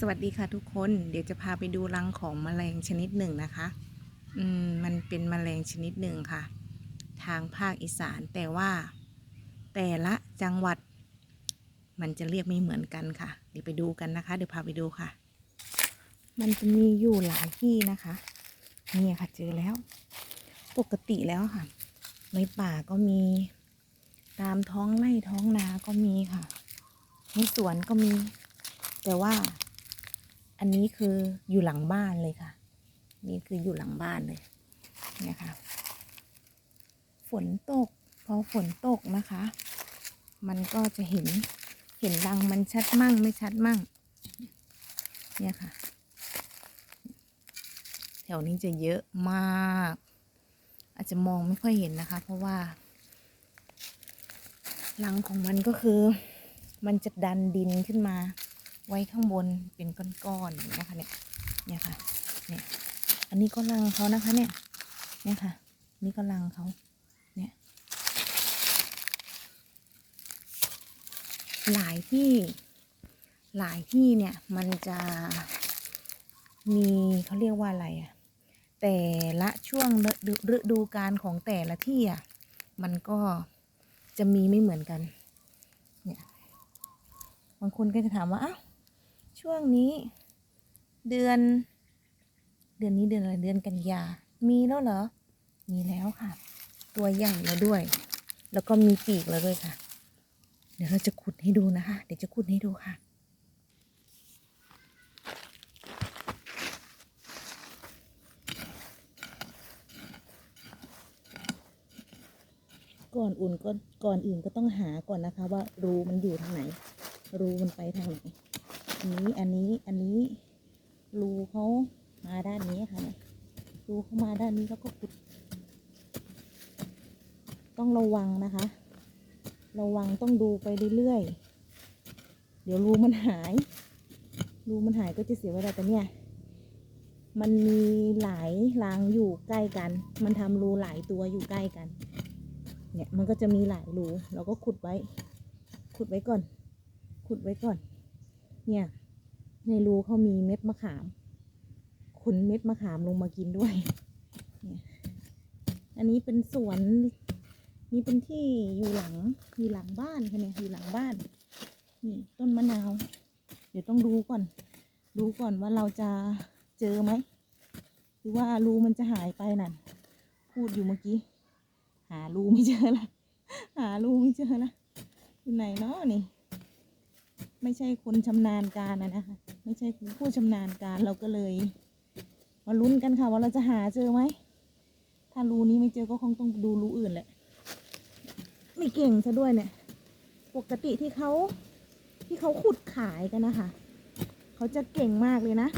สวัสดีค่ะทุกคนเดี๋ยวจะพาไปดูรังของแมลงชนิดหนึ่งนะคะ อืมมันเป็นแมลงชนิดหนึ่งค่ะ ทางภาคอีสานแต่ว่า แต่ละจังหวัด มันจะเรียกไม่เหมือนกันค่ะ เดี๋ยวไปดูกันนะคะ เดี๋ยวพาไปดูค่ะ มันจะมีอยู่หลายที่นะคะนี่ค่ะเจอแล้ว ปกติแล้วค่ะ ในป่าก็มี ตามท้องไร่ท้องนาก็มีค่ะ ในสวนก็มี แต่ว่า อันนี้คืออยู่หลังบ้านเลยค่ะ นี่คืออยู่หลังบ้านเลยเนี่ยค่ะ ฝนตกพอฝนตกนะคะ มันก็จะเห็นเห็นรังมันชัดมั่งไม่ชัดมั่ง เนี่ยค่ะ แถวนี้จะเยอะมาก อาจจะมองไม่ค่อยเห็นนะคะ เพราะว่ารังของมันก็คือ มันจะดันดินขึ้นมา ไว้ข้างบนเป็นก้อนๆอย่างเงี้ยค่ะเนี่ยเนี่ยค่ะเนี่ยอันนี้ก็รังเขานะคะเนี่ยเนี่ยค่ะ นี่ก็รังเขาเนี่ยหลายที่หลายที่เนี่ยมันจะมีเขาเรียกว่าอะไรอะแต่ละช่วงฤดูกาลของแต่ละที่อะมันก็จะมีไม่เหมือนกันเนี่ยบางคนก็จะถามว่าอ้าว ช่วงนี้ เดือน เดือนนี้เดือนอะไรเดือนกันยา มีแล้วเหรอ มีแล้วค่ะ ตัวใหญ่แล้วด้วย แล้วก็มีปีกแล้วด้วยค่ะ เดี๋ยวเราจะขุดให้ดูนะคะ เดี๋ยวจะขุดให้ดูค่ะก่อนอุ่นก็ก่อนอื่นก็ต้องหาก่อนนะคะ ว่ารูมันอยู่ทางไหน รูมันไปทางไหน อันนี้อันนี้อันนี้รูเขามาด้านนี้ค่ะเนี่ยรูเขามาด้านนี้แล้วก็ขุด ต้องระวังนะคะ ระวังต้องดูไปเรื่อยๆ เดี๋ยวรูมันหาย รูมันหายก็จะเสียเวลาแต่เนี่ย มันมีหลายรางอยู่ใกล้กัน มันทำรูหลายตัวอยู่ใกล้กัน เนี่ยมันก็จะมีหลายรูเราก็ขุดไว้ ขุดไว้ก่อน ขุดไว้ก่อน เนี่ย ในรูเขามีเม็ดมะขามขุนเม็ดมะขามลงมากินด้วยเนี่ยอันนี้เป็นสวน นี่เป็นที่อยู่หลัง อยู่หลังบ้านค่ะเนี่ย อยู่หลังบ้าน นี่ต้นมะนาว เดี๋ยวต้องดูก่อน ดูก่อนว่าเราจะเจอไหม หรือว่ารูมันจะหายไปนั่น พูดอยู่เมื่อกี้ หารูไม่เจอละ หารูไม่เจอละอยู่ไหนเนาะนี่ ไม่ใช่คนชำนาญการนะนะคะ ไม่ใช่ผู้ชำนาญการเราก็เลย มาลุ้นกันค่ะว่าเราจะหาเจอไหมถ้ารูนี้ไม่เจอก็คงต้องดูรูอื่นแหละไม่เก่งซะด้วยเนี่ย ปกติที่เขาที่เขาขุดขายกันนะคะเขาจะเก่งมากเลยนะ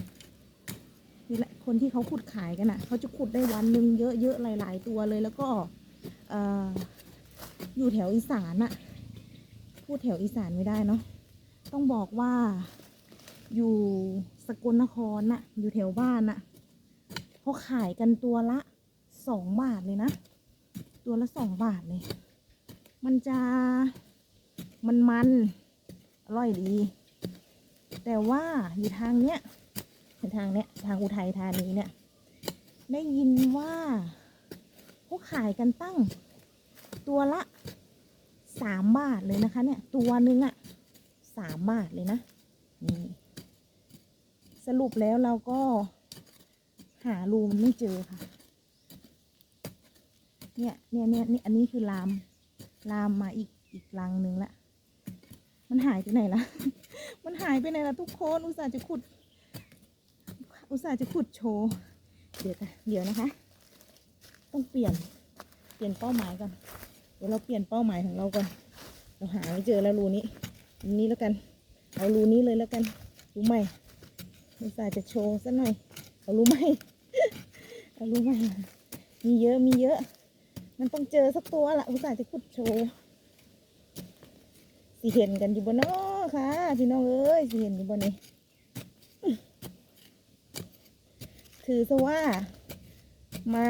นี่แหละคนที่เขาขุดขายกันอะเขาจะขุดได้วันหนึ่งเยอะๆหลาย ๆ ตัวเลยแล้วก็อออยู่แถวอีสานอะพูดแถวอีสานไม่ได้เนาะ ต้องบอกว่า อยู่สกลนครน่ะ อยู่แถวบ้านน่ะเขาขายกันตัวละสองบาทเลยนะ ตัวละสองบาทเลย มันจะมันมันอร่อยดี แต่ว่าอยู่ทางเนี้ยทางเนี้ย ทางอุทัยธานีเนี่ย ได้ยินว่าเขาขายกันตั้ง ตัวละสามบาทเลยนะคะ เนี่ย ตัวนึงอะ สามบาทเลยนะนี่สรุปแล้วเราก็หารูมันไม่เจอค่ะ เนี่ยเนี่ยเนี่ยนี่อันนี้คือลาม ลามมาอีกอีกรังหนึ่งละมันหายไปไหนละมันหายไปไหนละทุกคนอุตส่าห์จะขุด อุตส่าห์จะขุดโชว์เดี๋ยวเดี๋ยวนะคะ ต้องเปลี่ยนเปลี่ยนเป้าหมายก่อนเดี๋ยวเราเปลี่ยนเป้าหมายของเราก่อนเราหาไม่เจอแล้วรูนี้ รูนี้แล้วกัน เอารูนี้เลยแล้วกัน รูใหม่อุตส่าห์จะโชว์สักหน่อย เอารูใหม่ เอารูใหม่ มีเยอะ มีเยอะ มันต้องเจอสักตัวละอุตส่าห์จะขุดโชว์สิเห็นกันอยู่บนนอค่ะ พี่น้องเอ้ยสิเห็นอยู่บนนี้ ถือซะว่า มา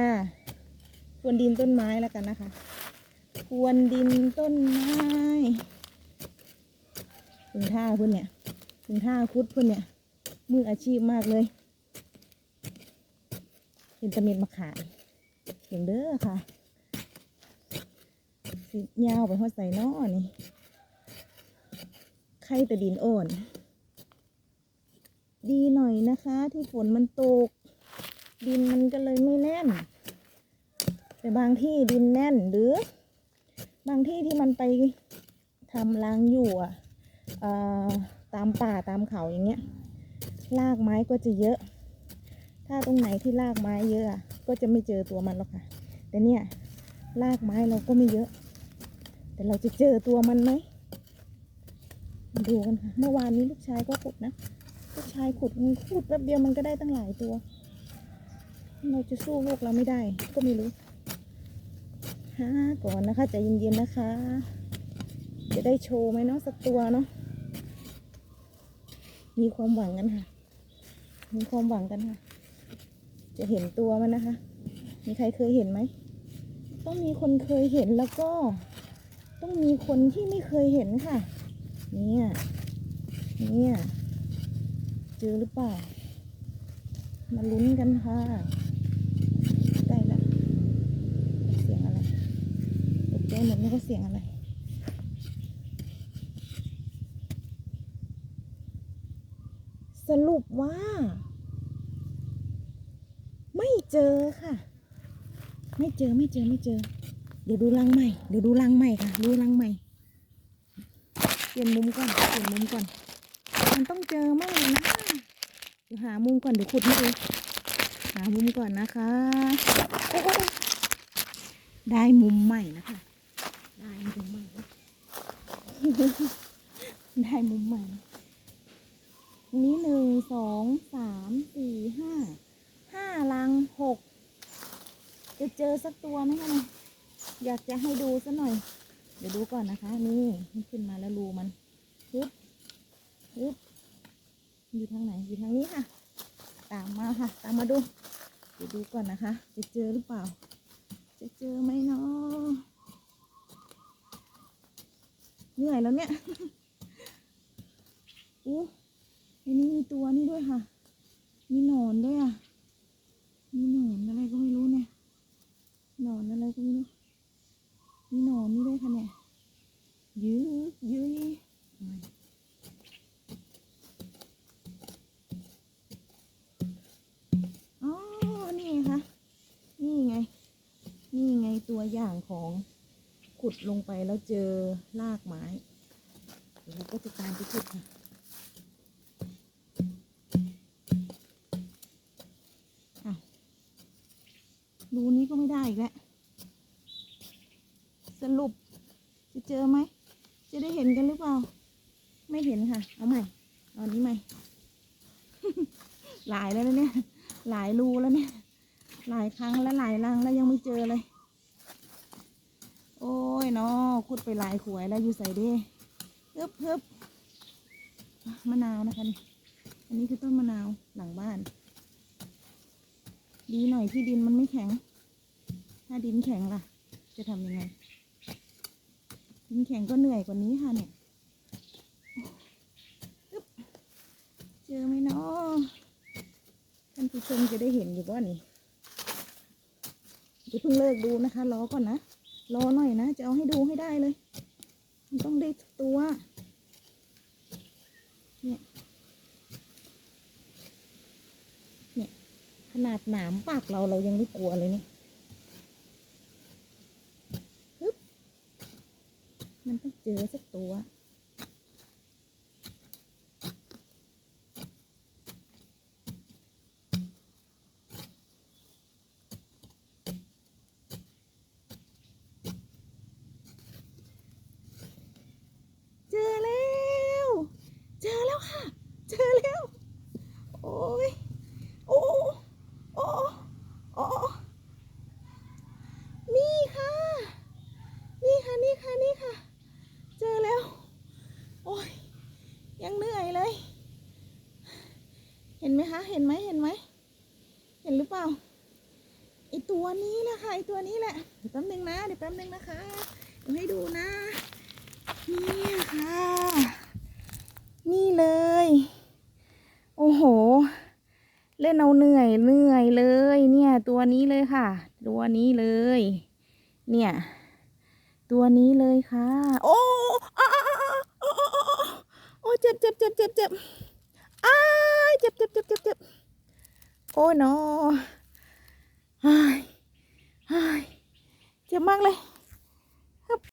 พรวนดินต้นไม้แล้วกันนะคะพรวนดินต้นไม้ ถึงท่าเพื่อนเนี่ย ถึงท่าคุดเพื่อนเนี่ย มืออาชีพมากเลย เห็นตะเม็ดมาขายอย่างเด้อค่ะสิยาวไปหอดใส่นอนี่ ไข่แต่ดินอ่อน ดีหน่อยนะคะ ที่ฝนมันตก ดินมันก็เลยไม่แน่น แต่บางที่ดินแน่นหรือ บางที่ที่มันไปทำรังอยู่อะ ตามป่าตามเขาอย่างเงี้ยรากไม้ก็จะเยอะ ถ้าตรงไหนที่รากไม้เยอะ ก็จะไม่เจอตัวมันหรอกค่ะ แต่เนี่ยรากไม้เราก็ไม่เยอะ แต่เราจะเจอตัวมันไหมดูกันค่ะ เมื่อวานนี้ลูกชายก็ขุดนะ ลูกชายขุดมันขุดแป๊บเดียวมันก็ได้ตั้งหลายตัว เราจะสู้ลูกเราไม่ได้ ก็ไม่รู้ฮะก่อนนะคะใจเย็นๆนะคะ จะได้โชว์ไหมเนาะสักตัวเนาะ มีความหวังกันค่ะ มีความหวังกันค่ะ จะเห็นตัวมันนะคะ มีใครเคยเห็นไหม ต้องมีคนเคยเห็นแล้วก็ ต้องมีคนที่ไม่เคยเห็นค่ะ เนี่ย เนี่ยเจอหรือเปล่า มาลุ้นกันค่ะใกล้ละ เสียงอะไรตกใจหมดไม่ก็เสียงอะไร สรุปว่า ไม่เจอค่ะ ไม่เจอไม่เจอไม่เจอ เดี๋ยวดูรังใหม่ เดี๋ยวดูรังใหม่ค่ะ ดูรังใหม่ เปลี่ยนมุมก่อน เปลี่ยนมุมก่อน มันต้องเจอไหมนะ เดี๋ยวหามุมก่อนเดี๋ยวขุดให้ดูหามุมก่อนนะคะโอ้โได้มุมใหม่นะคะ ได้มุมใหม่ ได้มุมใหม่ นี้หนึ่งสองสามสี่ห้าห้าลังหกจะเจอสักตัวไหมคะนี่ยอยากจะให้ดูสักหน่อย เดี๋ยวดูก่อนนะคะ นี่มันขึ้นมาแล้วรูมันฮึบฮึบอยู่ทางไหนอยู่ทางนี้ค่ะ ตามมาค่ะ ตามมาดูเดี๋ยวดูก่อนนะคะ จะเจอหรือเปล่า จะเจอไหมเนาะเหนื่อยแล้วเนี่ยอู้ อันนี้มีตัวนี่ด้วยค่ะ มีหนอนด้วยอะ มีหนอนอะไรก็ไม่รู้เนี่ย หนอนอะไรก็ไม่รู้ มีหนอนนี่ด้วยค่ะเนี่ยยื้อยื้ออ๋อ นี่ไงคะ นี่ไง นี่ไงตัวอย่างของขุดลงไปแล้วเจอรากไม้ เดี๋ยวเราก็จะตามไปขุดค่ะ อีกแล้ว สรุป จะเจอไหม จะได้เห็นกันหรือเปล่า ไม่เห็นค่ะ เอาใหม่ เอาอันนี้ใหม่ หลายแล้วเนี่ย หลายรูแล้วเนี่ย หลายครั้งแล้วหลายรังแล้วยังไม่เจอเลย โอ้ยเนาะขุดไปหลายขวยแล้วอยู่ใส่ด้ฮึบฮึบมะนาวนะคะนี่อันนี้คือต้นมะนาวหลังบ้าน ดีหน่อยที่ดินมันไม่แข็ง ถ้าดินแข็งล่ะ จะทำยังไง ดินแข็งก็เหนื่อยกว่านี้ค่ะเนี่ยเจอไหมเนาะท่านผู้ชมจะได้เห็นอยู่ว่านี่อย่าเพิ่งเลิกดูนะคะ รอก่อนนะ รอหน่อยนะ จะเอาให้ดูให้ได้เลย มันต้องได้ตัว เนี่ย เนี่ย ขนาดหนามปากเราเรายังไม่กลัวเลยเนี่ยฮึบมัน ต้องเจอสักตัว ห็นไหมคะ เห็นไหมเห็นไหม เห็นหรือเปล่า ไอตัวนี้นะคะไอตัวนี้แหละ เดี๋ยวแป๊บนึงนะ เดี๋ยวแป๊บนึงนะคะ เดี๋ยวให้ดูนะ นี่ค่ะ นี่เลย โอ้โห เล่นเอาเหนื่อยเหนื่อยเลย เนี่ย ตัวนี้เลยค่ะ ตัวนี้เลย เนี่ย ตัวนี้เลยค่ะ โอ้โอ้เจ็บเจ็บเจ็บเจ็บเจ็บ อาเจ็บเจ็บเจ็บเจ็บเจ็บโอ้นอไอ้ไอ้เจ็บมากเลย